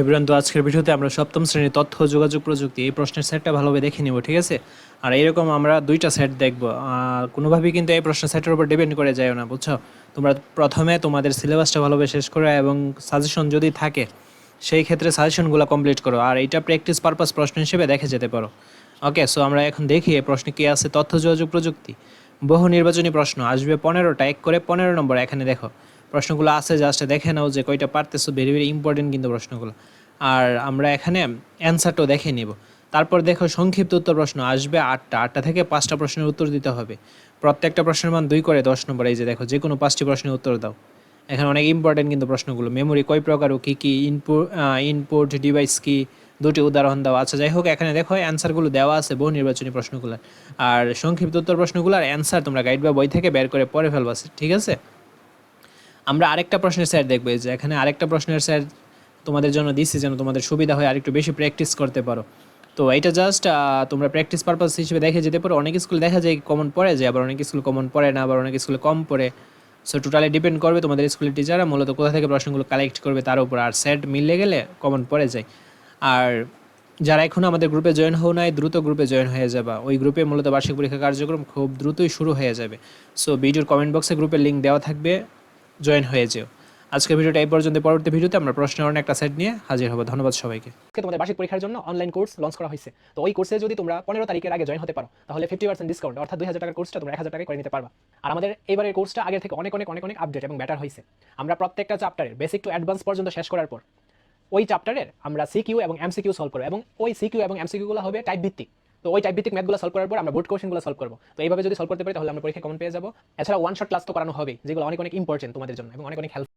Everyone তো আজকের ভিডিওতে আমরা সপ্তম শ্রেণির তথ্য, যোগাযোগ প্রযুক্তি এই প্রশ্নের সেটটা ভালোভাবে দেখে নিব, ঠিক আছে? আর এরকম আমরা দুইটা সেট দেখব। কোনোভাবেই কিন্তু এই প্রশ্নের সেটের উপর ডিপেন্ড করে যায় না, বুঝছ? তোমরা প্রথমে তোমাদের সিলেবাসটা ভালোভাবে শেষ করো এবং সাজেশন যদি থাকে, সেই ক্ষেত্রে সাজেশনগুলো কমপ্লিট করো। আর এইটা প্র্যাকটিস পারপাস প্রশ্ন হিসেবে দেখে যেতে পারো। ওকে সো আমরা এখন দেখি এই প্রশ্নে কী আছে। তথ্য, যোগাযোগ প্রযুক্তি, বহু নির্বাচনী প্রশ্ন, আসবে পনেরোটা, এক করে পনেরো নম্বর, এখানে দেখো। প্রশ্নগুলো আছে জাস্ট দেখে নাও যে কয়টা পারতেছো ভেরি ভেরি ইম্পর্টেন্ট কিন্তু প্রশ্নগুলো। আর আমরা এখানে অ্যান্সারটাও দেখে নিব। তারপর দেখো সংক্ষিপ্ত উত্তর প্রশ্ন, আসবে আটটা। আটটা থেকে পাঁচটা প্রশ্নের উত্তর দিতে হবে। প্রত্যেকটা প্রশ্নের মান দুই করে দশ নম্বর, এই যে দেখো যে কোনো পাঁচটি প্রশ্নের উত্তর দাও। এখানে অনেক ইম্পর্টেন্ট কিন্তু প্রশ্নগুলো। মেমোরি কয় প্রকার ও কী কী ইনপুট ইনপুট ডিভাইস কি, দুটি উদাহরণ দেওয়া আছে যাই হোক, এখানে দেখো অ্যান্সারগুলো দেওয়া আছে বহু নির্বাচনী প্রশ্নগুলো আর সংক্ষিপ্ত উত্তর প্রশ্নগুলো আর অ্যান্সার তোমরা গাইড বা বই থেকে বের করে পরে ফেলবা, ঠিক আছে? আমরা আরেকটা প্রশ্নের স্যার দেখব যে এখানে আরেকটা প্রশ্নের স্যার তোমাদের জন্য দিচ্ছি যেন তোমাদের সুবিধা হয় আরেকটু বেশি প্র্যাকটিস করতে পারো। তো এটা জাস্ট তোমরা প্র্যাকটিস পারপাস হিসেবে দেখে যেতে পারো। অনেক স্কুলে দেখা যায় কমন পড়ে যায়, আবার অনেক স্কুল কমন পড়ে না, আবার অনেক স্কুলে কম পড়ে। সো টোটালি ডিপেন্ড করবে তোমাদের স্কুলের টিচাররা মূলত কোথা থেকে প্রশ্নগুলো কালেক্ট করবে তার উপর আর সেট মিলে গেলে কমন পড়ে যায়। আর যারা এখনও আমাদের গ্রুপে জয়েন হও নাই, দ্রুত গ্রুপে জয়েন হয়ে যাবা। ওই গ্রুপে মূলত বার্ষিক পরীক্ষা কার্যক্রম খুব দ্রুতই শুরু হয়ে যাবে। সো ভিডিওর কমেন্ট বক্সে গ্রুপের লিঙ্ক দেওয়া থাকবে। জয়েন হয়ে যেও। আজকের ভিডিওটা এই পর্যন্ত। পরবর্তী ভিডিওতে আমরা প্রশ্ন অনেক একটা সেট নিয়ে হাজির হব। ধন্যবাদ সবাইকে। তোমাদের বার্ষিক পরীক্ষার জন্য অনলাইন কোর্স লঞ্চ করা হয়েছে। তো ওই কোর্সে যদি তোমরা পনেরো তারিখের আগে জয়েন হতে পারো, তাহলে ফিফটি পার্সেন্ট ডিসকাউন্ট অর্থাৎ দুই হাজার টাকার কোর্সটা তোমরা এক হাজার টাকায় করে নিতে পারবা। আর আমাদের এবারের কোর্সটা আগের থেকে অনেক অনেক অনেক অনেক আপডেট এবং ব্যাটার হয়েছে। আমরা প্রত্যেকটা চ্যাপ্টারের বেসিক টু অ্যাডভান্স পর্যন্ত শেষ করার পর, ওই চ্যাপ্টারের আমরা সিকিউ এবং এমসিকিউ সলভ করব এবং ওই সিকিউ এবং এমসিকিউগুলো হবে টাইপ ভিত্তিক তো ওই টাইপ ভিত্তিক ম্যাথগুলো সলভ করার পর আমরা বোর্ড কোশ্চেনগুলো সলভ করব। তো এইভাবে যদি সলভ করতে পারি তাহলে আমরা পরীক্ষা কমন পেয়ে যাব। এছাড়া ওয়ান শট ক্লাস তো করানো হবে যেগুলো অনেক অনেক ইম্পর্টেন্ট তোমাদের জন্য এবং অনেক অনেক হেল্প